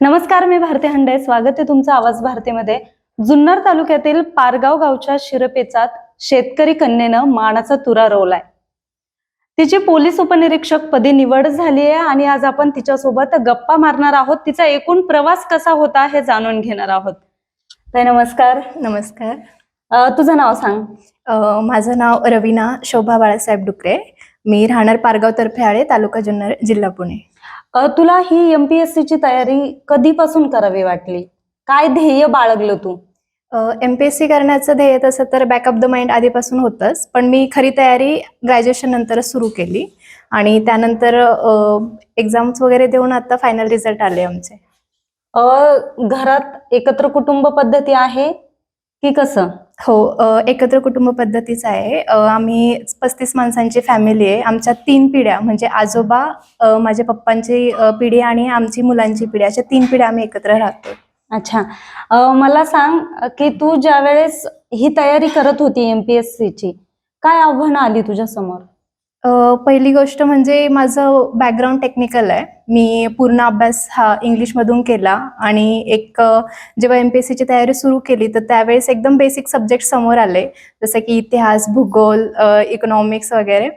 नमस्कार मी भारती हंडे. स्वागत आहे तुमचं आवाज भारतीमध्ये. जुन्नर तालुक्यातील पारगाव गावच्या शिरपेचात शेतकरी कन्येनं मानाचा तुरा रोवलाय. तिची पोलीस उपनिरीक्षक पदी निवड झाली आहे आणि आज आपण तिच्यासोबत गप्पा मारणार आहोत. तिचा एकूण प्रवास कसा होता हे जाणून घेणार आहोत. ताई नमस्कार. नमस्कार. तुझं नाव सांग. माझं नाव रवीना शोभा बाळासाहेब डुकरे. मी राहणार पारगाव तर्फे तालुका जुन्नर जिल्हा पुणे. तुला ही एमपीएससी ची तयारी कधीपासून करावी वाटली? काय ध्येय बाळगलं तू? एम पी एस सी करण्याचं ध्येय तसं तर बॅक ऑफ द माइंड आधीपासून होतंच. पण मी खरी तयारी ग्रॅज्युएशन नंतरच सुरू केली. आणि त्यानंतर एक्झाम्स वगैरे देऊन आता फायनल रिझल्ट आले आमचे. घरात एकत्र कुटुंब पद्धती आहे की कसं? हो एकत्र कुटुंब पद्धतीच आहे. आम्ही पस्तीस माणसांची फॅमिली आहे. आमच्या तीन पिढ्या म्हणजे आजोबा माझ्या पप्पांची पिढी आणि आमची मुलांची पिढी अशा तीन पिढ्या आम्ही एकत्र राहतो अच्छा. मला सांग की तू ज्या वेळेस ही तयारी करत होती एमपीएससी ची काय आव्हानं आली तुझ्या समोर पहिली गोष्ट म्हणजे माझं बॅकग्राऊंड टेक्निकल आहे. मी पूर्ण अभ्यास हा इंग्लिशमधून केला आणि एक जेव्हा एम पी एस सीची तयारी सुरू केली तर त्यावेळेस एकदम बेसिक सब्जेक्ट समोर आले. जसं की इतिहास भूगोल इकॉनॉमिक्स वगैरे.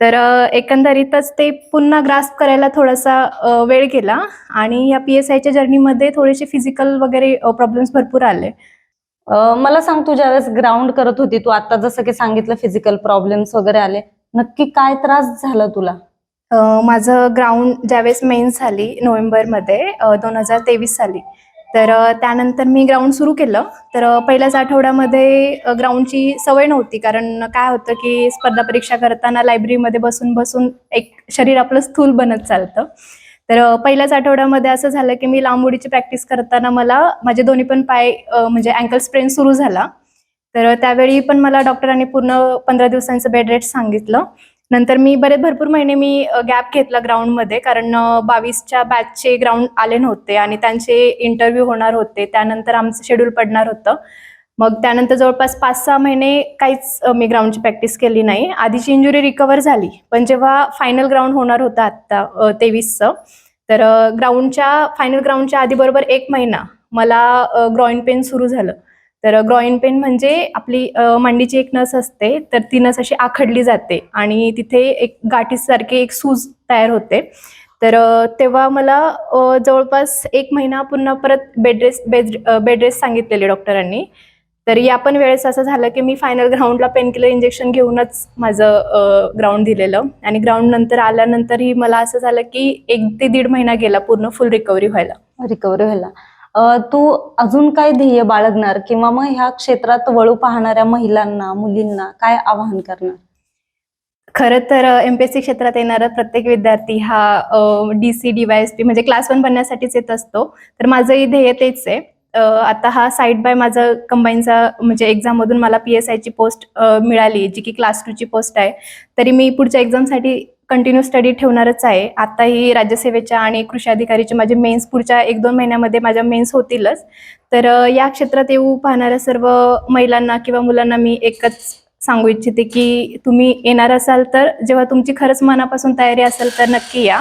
तर एकंदरीतच ते पुन्हा ग्रास्प करायला थोडासा वेळ गेला आणि या पी एस आयच्या जर्नीमध्ये थोडेसे फिजिकल वगैरे प्रॉब्लेम्स भरपूर आले. मला सांग तू ज्यावेळेस ग्राउंड करत होती तू आता जसं की सांगितलं फिजिकल प्रॉब्लेम्स वगैरे आले नक्की काय त्रास झाला तुला? माझं ग्राउंड ज्यावेळेस मेन्स झाली नोव्हेंबरमध्ये दोन हजार तेवीस साली. तर त्यानंतर मी ग्राउंड सुरू केलं. तर पहिल्याच आठवड्यामध्ये ग्राउंडची सवय नव्हती. कारण काय होतं की स्पर्धा परीक्षा करताना लायब्ररीमध्ये बसून बसून एक शरीर आपलं स्थूल बनत चालतं. तर पहिल्याच आठवड्यामध्ये असं झालं की मी लांब उडीची प्रॅक्टिस करताना मला माझे दोन्ही पण पाय म्हणजे अँकल स्प्रेन सुरू झाला. तर त्यावेळी पण मला डॉक्टरांनी पूर्ण पंधरा दिवसांचं बेड रेट सांगितलं. नंतर मी बरेच भरपूर महिने मी गॅप घेतला ग्राउंडमध्ये कारण बावीसच्या बॅचचे ग्राउंड आले नव्हते आणि त्यांचे इंटरव्ह्यू होणार होते. त्यानंतर आमचं शेड्यूल पडणार होतं. मग त्यानंतर जवळपास पाच सहा महिने काहीच मी ग्राउंडची प्रॅक्टिस केली नाही. आधीची इंजुरी रिकवर झाली. पण जेव्हा फायनल ग्राउंड होणार होतं आत्ता तेवीसचं तर ग्राउंडच्या फायनल ग्राउंडच्या आधी बरोबर एक महिना मला ग्रॉइन पेन सुरू झालं. तर ग्रॉइन पेन म्हणजे आपली मांडीची एक नस असते तर ती नस अशी आखडली जाते आणि तिथे एक गाठीसारखे एक सूज तयार होते. तर तेव्हा मला जवळपास एक महिना पुन्हा परत बेडरेस बेड बेड रेस्ट सांगितलेले डॉक्टरांनी. तर या पण वेळेस असं झालं की मी फायनल ग्राउंडला पेनकिलर इंजेक्शन घेऊनच माझं ग्राउंड दिलेलं. आणि ग्राउंड नंतर आल्यानंतरही मला असं झालं की एक ते दीड महिना गेला पूर्ण फुल रिकव्हरी व्हायला. रिकव्हरी व्हायला. तू अजून काय ध्येय बाळगणार किंवा मग ह्या क्षेत्रात वळू पाहणाऱ्या महिलांना मुलींना काय आवाहन करणार? खरं तर एम पी एस सी क्षेत्रात येणारा प्रत्येक विद्यार्थी हा D C D Y S P म्हणजे क्लास वन बनण्यासाठीच येत असतो. तर माझंही ध्येय तेच आहे. आता हा साईड बाय माझं कंबाईनचा म्हणजे एक्झाममधून मला पी एस आयची पोस्ट मिळाली जी की क्लास टूची पोस्ट आहे. तरी मी पुढच्या एक्झामसाठी कंटिन्यू स्टडी ठेवणारच आहे. आताही राज्यसेवेच्या आणि कृषी अधिकारीचे माझे मेन्स पुढच्या एक दोन महिन्यामध्ये माझ्या मेन्स होतीलच. तर या क्षेत्रात येऊ पाहणाऱ्या सर्व महिलांना किंवा मुलांना मी एकच सांगू इच्छिते की तुम्ही येणार असाल तर जेव्हा तुमची खरंच मनापासून तयारी असेल तर नक्की या.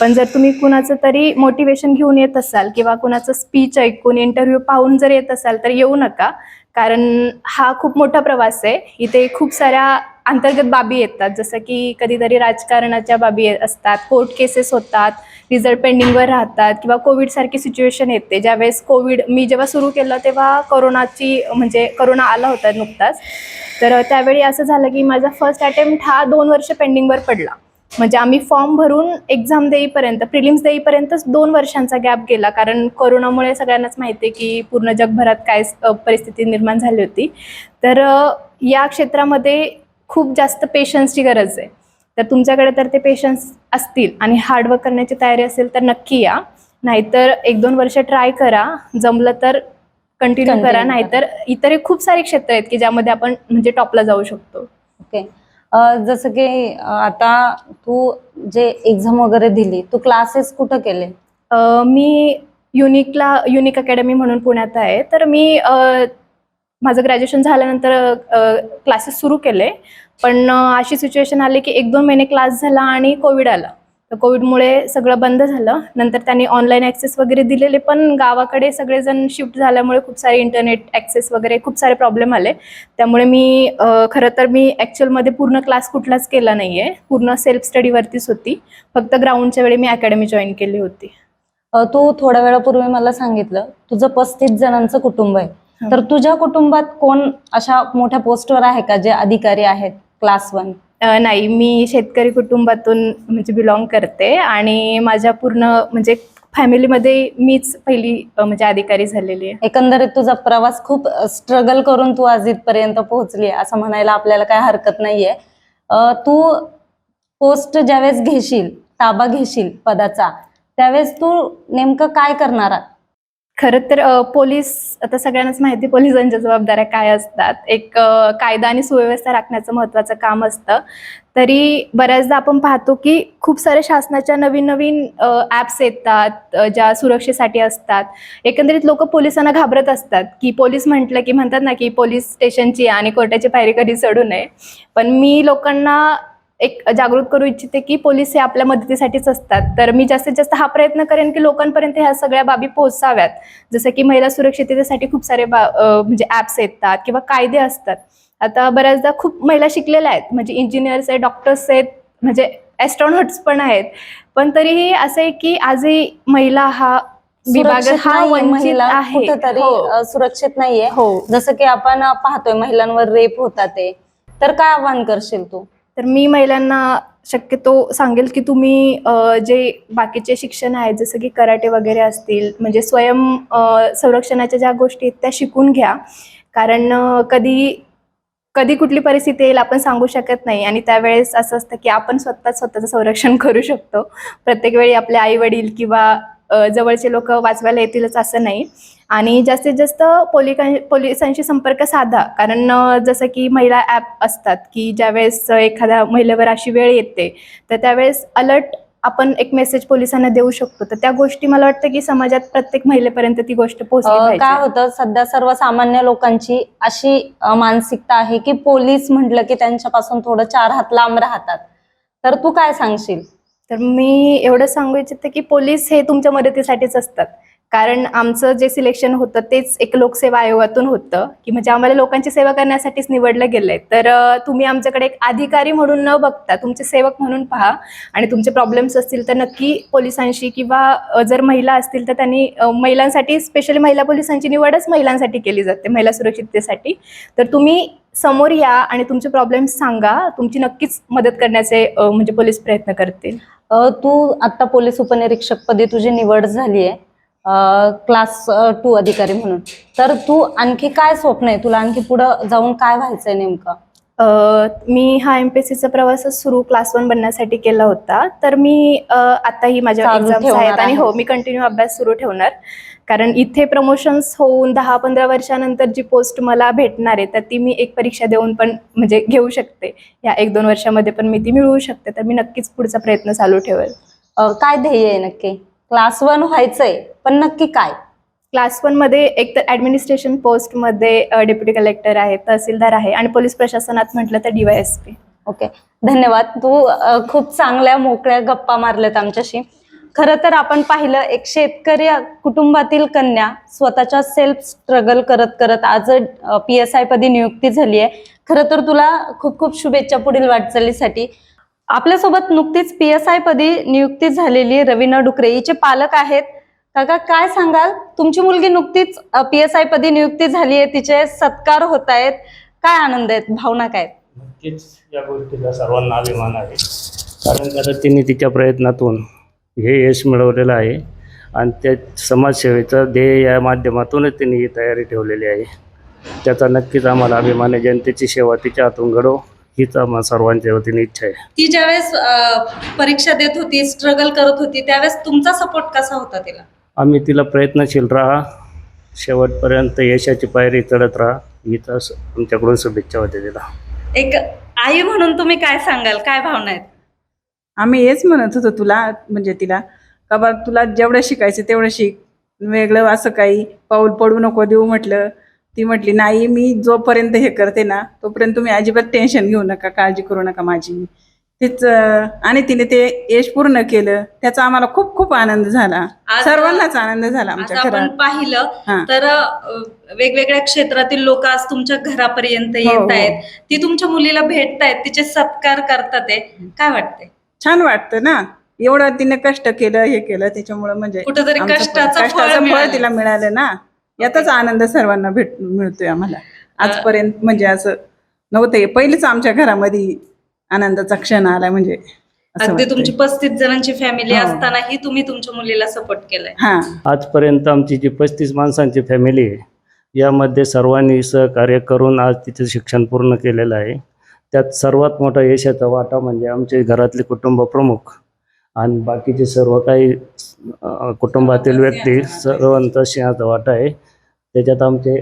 पण जर तुम्ही कुणाचं तरी मोटिवेशन घेऊन येत असाल किंवा कुणाचं स्पीच ऐकून इंटरव्ह्यू पाहून जर येत असाल तर येऊ नका. कारण हा खूप मोठा प्रवास आहे. इथे खूप साऱ्या अंतर्गत बाबी येतात. जसं की कधीतरी राजकारणाच्या बाबी असतात. कोर्ट केसेस होतात. रिझल्ट पेंडिंगवर राहतात किंवा कोविडसारखी सिच्युएशन येते. ज्यावेळेस कोविड मी जेव्हा सुरू केलं तेव्हा करोनाची म्हणजे कोरोना आला होता नुकताच. तर त्यावेळी असं झालं की माझा फर्स्ट अटेम्प्ट हा दोन वर्ष पेंडिंगवर पडला. म्हणजे आम्ही फॉर्म भरून एक्झाम देईपर्यंत प्रिलिम्स देईपर्यंतच दोन वर्षांचा गॅप गेला. कारण कोरोनामुळे सगळ्यांनाच माहिती आहे की पूर्ण जगभरात काय परिस्थिती निर्माण झाली होती. तर या क्षेत्रामध्ये खूप जास्त पेशन्सची गरज आहे. तर तुमच्याकडे तर ते पेशन्स असतील आणि हार्डवर्क करण्याची तयारी असेल तर नक्की या. नाहीतर एक दोन वर्ष ट्राय करा. जमलं तर कंटिन्यू करा. नाहीतर इतरही खूप सारे क्षेत्र आहेत की ज्यामध्ये आपण म्हणजे टॉपला जाऊ शकतो. ओके अं, जसं की आता तू जे एक्झाम वगैरे दिली तू क्लासेस कुठं केले? मी युनिकला युनिक अकॅडमी म्हणून पुण्यात आहे. तर मी माझं ग्रॅज्युएशन झाल्यानंतर क्लासेस सुरू केले. पण अशी सिच्युएशन आली की एक दोन महिने क्लास झाला आणि कोविड आला. तर कोविडमुळे सगळं बंद झालं. नंतर त्यांनी ऑनलाईन ॲक्सेस वगैरे दिलेले पण गावाकडे सगळेजण शिफ्ट झाल्यामुळे खूप सारे इंटरनेट ॲक्सेस वगैरे खूप सारे प्रॉब्लेम आले. त्यामुळे मी खरं तर मी ॲक्च्युअलमध्ये पूर्ण क्लास कुठलाच केला नाही आहे पूर्ण सेल्फ स्टडीवरतीच होती. फक्त ग्राउंडच्या वेळी मी अकॅडमी जॉईन केली होती. तू थोड्या वेळापूर्वी मला सांगितलं तुझं पस्तीस जणांचं कुटुंब आहे. तर तुझ्या कुटुंबात कोण अशा मोठ्या पोस्टवर आहे का जे अधिकारी आहेत क्लास वन? नाही मी शेतकरी कुटुंबातून म्हणजे बिलॉंग करते आणि माझ्या पूर्ण म्हणजे फॅमिलीमध्ये मीच पहिली म्हणजे अधिकारी झालेली आहे एकंदरीत तुझा प्रवास खूप स्ट्रगल करून तू आज इथपर्यंत पोहोचली असं म्हणायला आपल्याला काय हरकत नाहीये तू पोस्ट ज्यावेळेस घेशील ताबा घेशील पदाचा त्यावेळेस तू नेमकं काय करणार आहात? खरं तर पोलीस आता सगळ्यांनाच माहिती आहे पोलिसांच्या जबाबदाऱ्या काय असतात. एक कायदा आणि सुव्यवस्था राखण्याचं महत्त्वाचं काम असतं. तरी बऱ्याचदा आपण पाहतो की खूप सारे शासनाच्या नवीन नवीन ॲप्स येतात ज्या सुरक्षेसाठी असतात. एकंदरीत लोक पोलिसांना घाबरत असतात की पोलीस म्हटलं की म्हणतात ना की पोलीस स्टेशनची आणि कोर्टाची पायरी कधी चढू नये. पण मी लोकांना एक जागृत करू इच्छिते की पोलीस हे आपल्या मदतीसाठीच असतात. तर मी जास्तीत जास्त हा प्रयत्न करेन की लोकांपर्यंत ह्या सगळ्या बाबी पोहोचाव्यात. जसं की महिला सुरक्षिततेसाठी खूप सारे म्हणजे ॲप्स येतात किंवा कायदे असतात. आता बऱ्याचदा खूप महिला शिकलेल्या आहेत. म्हणजे इंजिनियर्स आहेत डॉक्टर्स आहेत म्हणजे ॲस्ट्रॉनॉट्स पण आहेत. पण तरीही असं आहे की आजही महिला हा विभाग हा वंचित महिला आहे. हो. सुरक्षित नाहीये. हो. जसं की आपण पाहतोय महिलांवर रेप होतात ते. तर काय आव्हान करशील तू? तर मी महिलांना शक्यतो सांगेल की तुम्ही जे बाकीचे शिक्षण आहेत जसं की कराटे वगैरे असतील म्हणजे स्वयं संरक्षणाच्या ज्या गोष्टी आहेत त्या शिकून घ्या. कारण कधी कधी कुठली परिस्थिती येईल आपण सांगू शकत नाही. आणि त्यावेळेस असं असतं की आपण स्वतःच स्वतःचं संरक्षण करू शकतो. प्रत्येक वेळी आपले आई वडील किंवा जवळचे लोक वाचवायला येतीलच असं नाही. आणि जास्तीत जास्त पोलिका पोलिसांशी संपर्क साधा. कारण जसं की महिला ॲप असतात की ज्यावेळेस एखाद्या महिलेवर अशी वेळ येते तर त्यावेळेस अलर्ट आपण एक मेसेज पोलिसांना देऊ शकतो. तर त्या गोष्टी मला वाटतं की समाजात प्रत्येक महिलेपर्यंत ती गोष्ट पोहोचली काय होतं सध्या सर्वसामान्य लोकांची अशी मानसिकता आहे की पोलीस म्हटलं की त्यांच्यापासून थोडं चार हात लांब राहतात. तर तू काय सांगशील? तर मी एवढं सांगू इच्छिते की पोलीस हे तुमच्या मदतीसाठीच असतात. कारण आमचं जे सिलेक्शन होतं तेच एक लोकसेवा आयोगातून होतं. की म्हणजे आम्हाला लोकांची सेवा करण्यासाठीच निवडलं गेलंय. तर तुम्ही आमच्याकडे एक अधिकारी म्हणून न बघता तुमचे सेवक म्हणून पहा आणि तुमचे प्रॉब्लेम्स असतील तर नक्की पोलिसांशी किंवा जर महिला असतील तर त्यांनी महिलांसाठी स्पेशली महिला पोलिसांची निवडच महिलांसाठी केली जाते महिला सुरक्षिततेसाठी. तर तुम्ही समोर या आणि तुमचे प्रॉब्लेम्स सांगा. तुमची नक्कीच मदत करण्याचे म्हणजे पोलीस प्रयत्न करतील. तू आता पोलीस उपनिरीक्षक पदी तुझी निवड झाली आहे क्लास टू अधिकारी म्हणून. तर तू आणखी काय स्वप्न आहे? तुला आणखी पुढं जाऊन काय व्हायचंय नेमकं? मी हा एम पी सीचा प्रवासच सुरू क्लास वन बनण्यासाठी केला होता. तर मी आताही माझ्या एक्झाम्स आहेत आणि. हो मी कंटिन्यू अभ्यास सुरू ठेवणार. कारण इथे प्रमोशन्स होऊन दहा पंधरा वर्षानंतर जी पोस्ट मला भेटणार आहे तर ती मी एक परीक्षा देऊन पण म्हणजे घेऊ शकते. या एक दोन वर्षामध्ये पण मी ती मिळवू शकते. तर मी नक्कीच पुढचा प्रयत्न चालू ठेवेल. काय ध्येय आहे नक्की? क्लास वन व्हायचंय पण नक्की काय? क्लास वनमध्ये एक तर ॲडमिनिस्ट्रेशन पोस्टमध्ये डेप्युटी कलेक्टर आहे तहसीलदार आहे आणि पोलीस प्रशासनात म्हटलं तर डीवायएसपी ओके धन्यवाद. तू खूप चांगल्या मोकळ्या गप्पा मारल्यात आमच्याशी. खरं तर आपण पाहिलं एक शेतकरी कुटुंबातील कन्या स्वतःच्या सेल्फ स्ट्रगल करत करत आज पी एस आय पदी नियुक्ती झाली आहे. खरं तर तुला खूप खूप शुभेच्छा पुढील वाटचालीसाठी. आपल्यासोबत नुकतीच पी एस आय पदी नियुक्ती झालेली रवीना डुकरे. हिचे पालक आहेत. काका काय सांगाल? तुमची मुलगी नुकतीच पी एस आय पदी नियुक्ती झाली आहे. तिचे सत्कार होत आहेत. काय आनंद आहेत? भावना काय नक्कीच या गोष्टीचा सर्वांना अभिमान आहे. कारण तिने तिच्या प्रयत्नातून हे यश मिळवलेलं आहे. आणि त्या समाजसेवेचं ध्येय या माध्यमातूनच त्यांनी ही तयारी ठेवलेली आहे. त्याचा नक्कीच आम्हाला अभिमान आहे जनतेची सेवा तिच्या हातून घडो हीच आम्हा सर्वांच्या वतीने इच्छा आहे. ती ज्यावेळेस परीक्षा देत होती स्ट्रगल करत होती त्यावेळेस तुमचा सपोर्ट कसा होता तिला? आम्ही तिला प्रयत्नशील राहा शेवटपर्यंत यशाची पायरी चढत राहा हीच आमच्याकडून शुभेच्छा होते तिला. एक आई म्हणून तुम्ही काय सांगाल? काय भावना आहेत? आम्ही हेच म्हणत होतो तुला म्हणजे तिला का बा तुला जेवढं शिकायचं तेवढं शिक. वेगळं असं काही पाऊल पडू नको देऊ म्हटलं. ती म्हटली नाही मी जोपर्यंत हे करते ना तोपर्यंत तुम्ही अजिबात टेन्शन घेऊ नका काळजी करू नका माझी. तीच आणि तिने ते यश पूर्ण केलं. त्याचा आम्हाला खूप खूप आनंद झाला. सर्वांनाच आनंद झाला आमच्या आपण घरात. पाहिलं हा. तर वेगवेगळ्या क्षेत्रातील लोक आज तुमच्या घरापर्यंत हो, येत हो. आहेत. ती तुमच्या मुलीला भेटतायत तिचे सत्कार करतात काय वाटतंय? छान वाटतं ना. एवढं तिने कष्ट केलं हे केलं त्याच्यामुळे म्हणजे कुठेतरी आमचं फळ- कष्टाचं फळ कष्टाचं फळ मिळालं. तिला मिळालं ना. याचाच आनंद सर्वांना भेट मिळतोय आम्हाला. आजपर्यंत म्हणजे असं नव्हतं हे पहिलेच आमच्या घरामध्ये आनंदाचा क्षण आला म्हणजे असं अगदी वाटतंय. तुमची पस्तीस जणांची फॅमिली हो. असतानाही तुम्ही तुमच्या मुलीला सपोर्ट केलाय. हा. आजपर्यंत आमची जी पस्तीस माणसांची फॅमिली आहे यामध्ये सर्वांनी सहकार्य करून आज तिचं शिक्षण पूर्ण केलेलं आहे. त्यात सर्वात मोठा यशाचा वाटा म्हणजे आमचे घरातले कुटुंब प्रमुख. आणि बाकीचे सर्व काही कुटुंबातील व्यक्ती सर्वांचा सिंहाचा वाटा आहे. त्याच्यात आमचे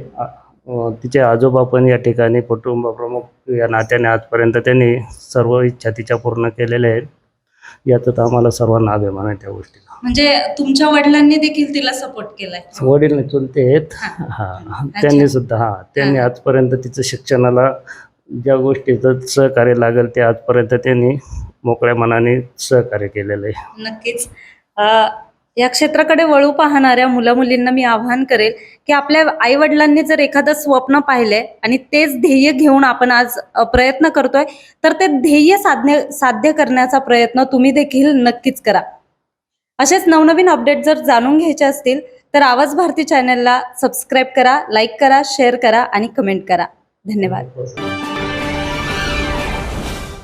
तिचे आजोबा पण या ठिकाणी कुटुंब प्रमुख या नात्याने आजपर्यंत त्यांनी सर्व इच्छा तिच्या पूर्ण केलेल्या आहेत. याचाच आम्हाला सर्वांना अभिमान आहे त्या गोष्टीचा म्हणजे तुमच्या वडिलांनी देखील तिला सपोर्ट केलाय. वडील चुलते आहेत. हा. त्यांनी सुद्धा हा. त्यांनी. आजपर्यंत तिचं शिक्षणाला ज्या गोष्टीचं सहकार्य लागेल ते आजपर्यंत त्यांनी मोकळ्या मनाने सहकार्य केलेलं आहे. नक्कीच. अ, या क्षेत्राकडे वळू पाहणाऱ्या मुला मुलींना मी आवाहन करेल की आपल्या आई वडिलांनी जर एखादं स्वप्न पाहिलंय आणि तेच ध्येय घेऊन आपण आज अ, प्रयत्न करतोय तर ते ध्येय साधने साध्य करण्याचा प्रयत्न तुम्ही देखील नक्कीच करा. असेच नवनवीन अपडेट जर जाणून घ्यायचे असतील तर आवाज भारती चॅनलला सबस्क्राईब करा लाईक करा शेअर करा आणि कमेंट करा. धन्यवाद.